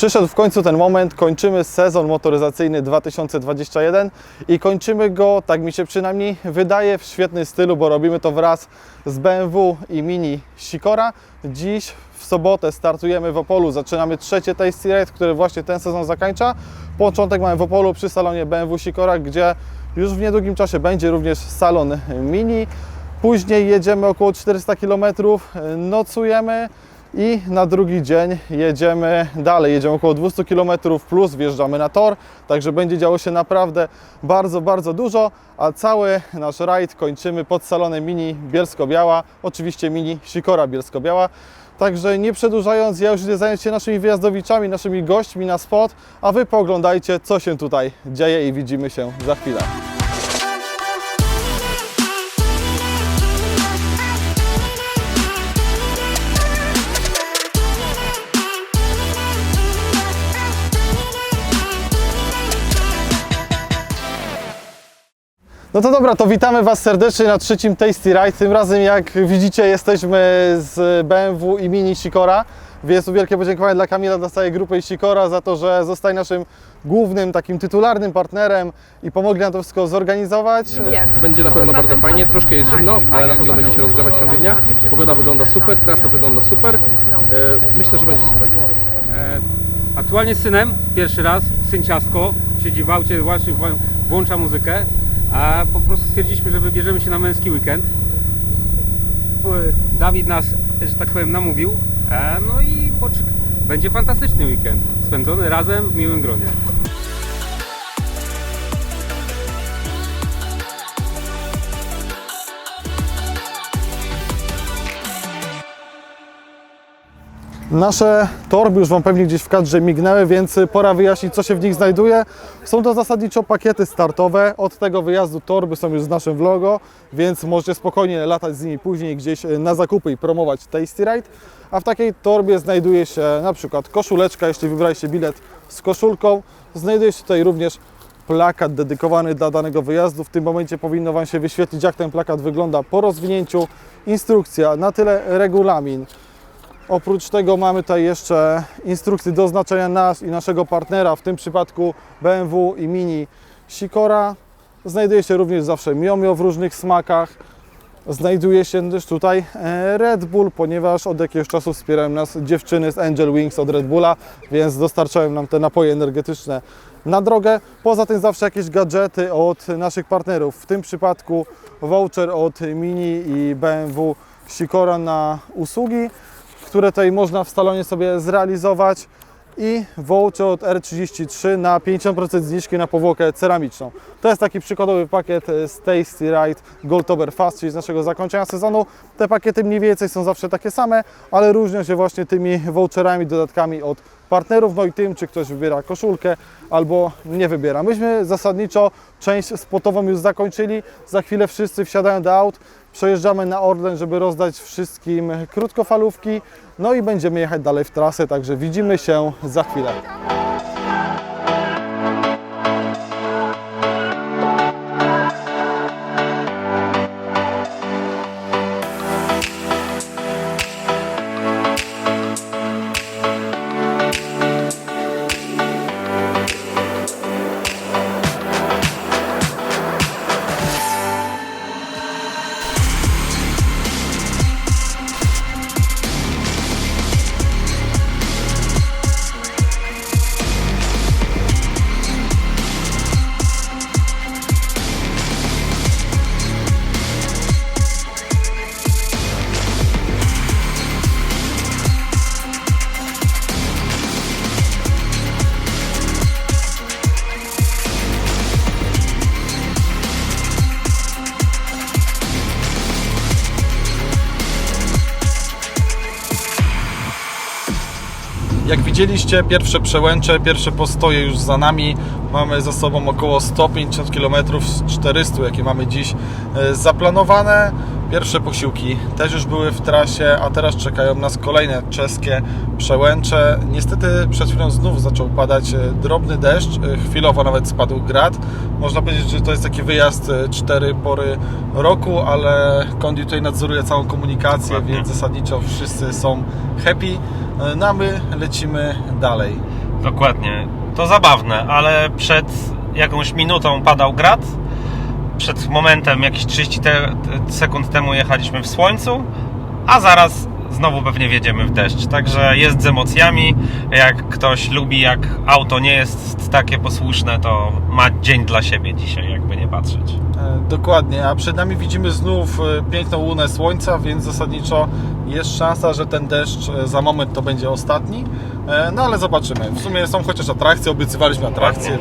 Przyszedł w końcu ten moment, kończymy sezon motoryzacyjny 2021 i kończymy go, tak mi się przynajmniej wydaje, w świetnym stylu, bo robimy to wraz z BMW i Mini Sikora. Dziś w sobotę startujemy w Opolu, zaczynamy trzecie Tasty Ride, które właśnie ten sezon zakończa. Początek mamy w Opolu przy salonie BMW Sikora, gdzie już w niedługim czasie będzie również salon Mini. Później jedziemy około 400 km, nocujemy i na drugi dzień jedziemy dalej. Jedziemy około 200 km plus wjeżdżamy na tor, także będzie działo się naprawdę bardzo, bardzo dużo, a cały nasz rajd kończymy pod salonem Mini Bielsko-Biała, oczywiście Mini Sikora Bielsko-Biała. Także nie przedłużając, ja już idę zająć się naszymi wyjazdowiczami, naszymi gośćmi na spot, a Wy pooglądajcie, co się tutaj dzieje i widzimy się za chwilę. No to dobra, to witamy Was serdecznie na trzecim Tasty Ride. Tym razem, jak widzicie, jesteśmy z BMW i Mini Sikora. Więc tu wielkie podziękowanie dla Kamila, dla całej grupy i Sikora za to, że zostali naszym głównym, takim tytularnym partnerem i pomogli nam to wszystko zorganizować. Będzie na pewno bardzo fajnie, troszkę jest zimno, ale na pewno będzie się rozgrzewać w ciągu dnia. Pogoda wygląda super, trasa wygląda super. E, Myślę, że będzie super. E, Aktualnie z synem, pierwszy raz, syn ciastko, siedzi w aucie, właśnie wła- włącza muzykę, a po prostu stwierdziliśmy, że wybierzemy się na męski weekend. Dawid nas, że tak powiem, namówił, e, no i będzie fantastyczny weekend, spędzony razem w miłym gronie. Nasze torby już Wam pewnie gdzieś w kadrze mignęły, więc pora wyjaśnić, co się w nich znajduje. Są to zasadniczo pakiety startowe. Od tego wyjazdu torby są już z naszym vlogo, więc możecie spokojnie latać z nimi później gdzieś na zakupy i promować Tasty Ride. A w takiej torbie znajduje się na przykład koszuleczka, jeśli wybraliście bilet z koszulką. Znajduje się tutaj również plakat dedykowany dla danego wyjazdu. W tym momencie powinno Wam się wyświetlić, jak ten plakat wygląda po rozwinięciu. Instrukcja, na tyle regulamin. Oprócz tego mamy tutaj jeszcze instrukcje do oznaczenia nas i naszego partnera, w tym przypadku BMW i Mini Sikora. Znajduje się również zawsze Miomio w różnych smakach. Znajduje się też tutaj e, Red Bull, ponieważ od jakiegoś czasu wspierają nas dziewczyny z Angel Wings od Red Bulla, więc dostarczają nam te napoje energetyczne na drogę. Poza tym zawsze jakieś gadżety od naszych partnerów, w tym przypadku voucher od Mini i BMW Sikora na usługi które tutaj można w salonie sobie zrealizować i voucher od R33 na 50% zniżki na powłokę ceramiczną. To jest taki przykładowy pakiet z Tasty Ride Goldtober Fast, czyli z naszego zakończenia sezonu. Te pakiety mniej więcej są zawsze takie same, ale różnią się właśnie tymi voucherami, dodatkami od partnerów, no i tym, czy ktoś wybiera koszulkę albo nie wybiera. Myśmy zasadniczo część spotową już zakończyli, za chwilę wszyscy wsiadają do aut, przejeżdżamy na Orlen, żeby rozdać wszystkim krótkofalówki, no i będziemy jechać dalej w trasę, także widzimy się za chwilę. Jak widzieliście, pierwsze przełęcze, pierwsze postoje już za nami. Mamy za sobą około 150 km z 400, jakie mamy dziś e, zaplanowane. Pierwsze posiłki też już były w trasie, a teraz czekają nas kolejne czeskie przełęcze. Niestety przed chwilą znów zaczął padać e, drobny deszcz, e, chwilowo nawet spadł grad. Można powiedzieć, że to jest taki wyjazd cztery pory roku, ale Kondi tutaj nadzoruje całą komunikację, więc zasadniczo wszyscy są happy. No a my lecimy dalej. Dokładnie. To zabawne, ale przed jakąś minutą padał grad. Przed momentem, jakieś 30 te, te sekund temu jechaliśmy w słońcu, a zaraz znowu pewnie wjedziemy w deszcz. Także jest z emocjami. Jak ktoś lubi, jak auto nie jest takie posłuszne, to ma dzień dla siebie dzisiaj, jakby nie patrzeć. E, Dokładnie, a przed nami widzimy znów e, piękną łunę słońca, więc zasadniczo jest szansa, że ten deszcz e, za moment to będzie ostatni. No ale zobaczymy. W sumie są chociaż atrakcje, obiecywaliśmy atrakcje.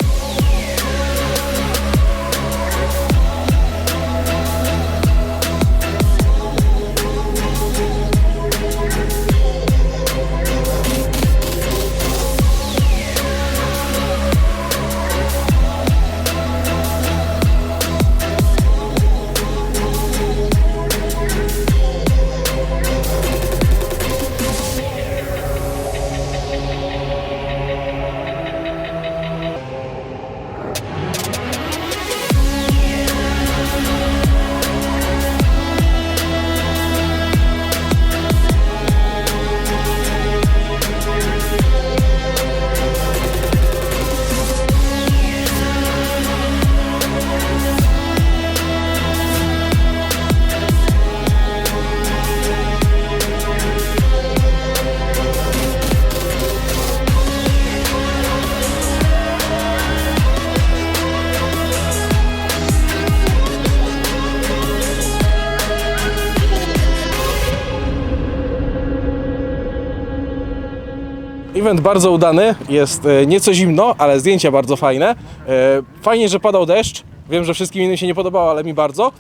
Event bardzo udany, jest e, nieco zimno, ale zdjęcia bardzo fajne. E, Fajnie, że padał deszcz. Wiem, że wszystkim innym się nie podobało, ale mi bardzo.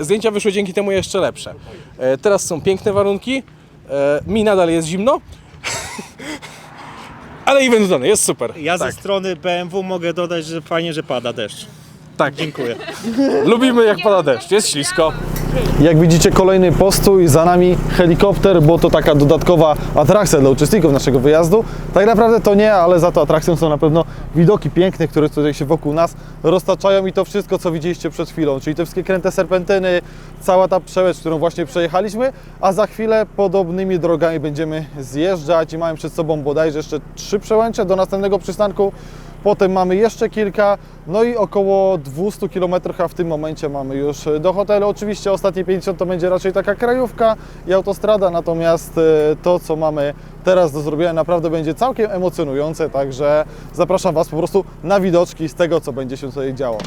E, Zdjęcia wyszły dzięki temu jeszcze lepsze. Teraz są piękne warunki. Mi nadal jest zimno. Ale event udany, jest super. Ja tak, ze strony BMW mogę dodać, że fajnie, że pada deszcz. tak. Dziękuję. Lubimy jak pada deszcz, jest ślisko. Jak widzicie kolejny postój, za nami helikopter, bo to taka dodatkowa atrakcja dla uczestników naszego wyjazdu. Tak naprawdę to nie, ale za to atrakcją są na pewno widoki piękne, które tutaj się wokół nas roztaczają i to wszystko, co widzieliście przed chwilą, czyli te wszystkie kręte serpentyny, cała ta przełęcz, którą właśnie przejechaliśmy, a za chwilę podobnymi drogami będziemy zjeżdżać i mamy przed sobą bodajże jeszcze trzy przełęcze do następnego przystanku. Potem mamy jeszcze kilka, no i około 200 km a w tym momencie mamy już do hotelu. Oczywiście ostatnie 50 to będzie raczej taka krajówka i autostrada, natomiast e, to, co mamy teraz do zrobienia, naprawdę będzie całkiem emocjonujące, także zapraszam Was po prostu na widoczki z tego, co będzie się tutaj działo.